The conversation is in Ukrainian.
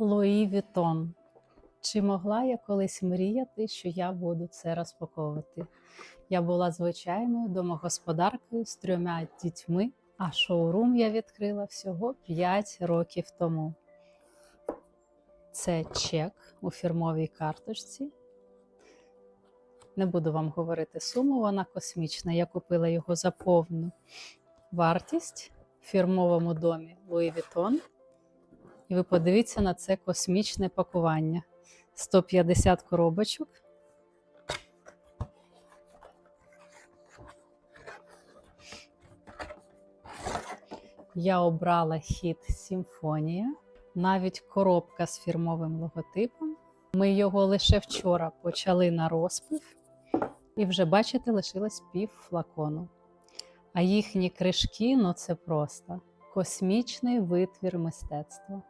Луї Вітон. Чи могла я колись мріяти, що я буду це розпаковувати? Я була звичайною домогосподаркою з трьома дітьми, а шоурум я відкрила всього 5 років тому. Це чек у фірмовій карточці. Не буду вам говорити суму, вона космічна. Я купила його за повну вартість в фірмовому домі Louis Vuitton. І ви подивіться на це космічне пакування. 150 коробочок. Я обрала хіт Сімфонія, навіть коробка з фірмовим логотипом. Ми його лише вчора почали на розпив, і вже, бачите, лишилось пів флакону. А їхні кришки ну це просто космічний витвір мистецтва.